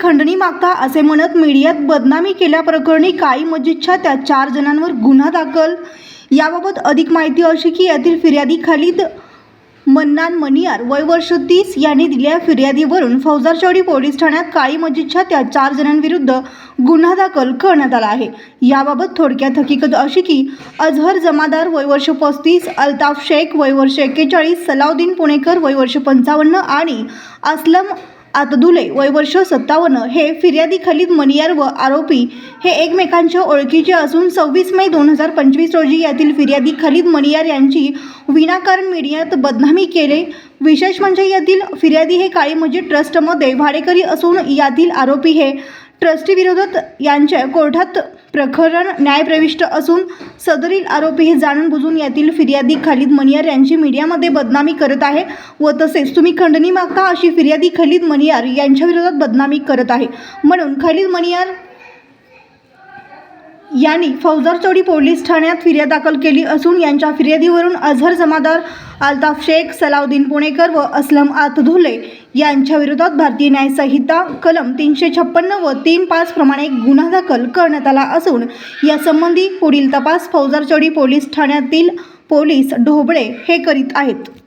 खंडणी मागता असे म्हणत मीडियात बदनामी केल्याप्रकरणी काळी मस्जिदच्या त्या चार जणांवर गुन्हा दाखल. याबाबत अधिक माहिती अशी की यातील फिर्यादी खालीद मन्नान मनियार वय वर्ष तीस यांनी दिलेल्या फिर्यादीवरून फौजारचौडी पोलीस ठाण्यात काळी मस्जिदच्या त्या चार जणांविरुद्ध गुन्हा दाखल करण्यात आला आहे. याबाबत थोडक्यात हकीकत अशी की अझहर जमादार वय वर्ष पस्तीस अल्ताफ शेख वय वर्ष एक्केचाळीस सलाउद्दीन पुणेकर वय वर्ष पंचावन्न आणि असलम आतदुले वय वर्ष सत्तावन्न हे फिर्यादी खलीद मनियार व आरोपी हे एकमेकांच्या ओळखीचे असून सव्वीस मे दोन हजार पंचवीस रोजी यातील फिर्यादी खलीद मनियार यांची विनाकारण मीडियात बदनामी केले. विशेष म्हणजे यातील फिर्यादी हे काळी मस्जिद ट्रस्टमध्ये भाडेकरी असून यातील आरोपी हे ट्रस्टीविरोधात यांच्या कोर्टात प्रकरण न्यायप्रविष्ट असून सदरील आरोपी हे जाणून बुजून यातील फिर्यादी खालिद मनियार यांची मीडियामध्ये बदनामी करत आहे व तसेच तुम्ही खंडणी मागता अशी फिर्यादी खालीद मनियार यांच्या विरोधात बदनामी करत आहे. म्हणून खलीद मनियार यांनी फौजदारचौडी पोलीस ठाण्यात फिर्याद दाखल केली असून यांच्या फिर्यादीवरून अझहर जमादार अल्ताफ शेख सलाउद्दीन पुणेकर व असलम आतधुले यांच्या विरोधात भारतीय न्याय संहिता कलम तीनशे छप्पन्न व तीन पाच प्रमाणे गुन्हा दाखल करण्यात आला असून यासंबंधी पुढील तपास फौजदारचौडी पोलीस ठाण्यातील पोलीस ढोबळे हे करीत आहेत.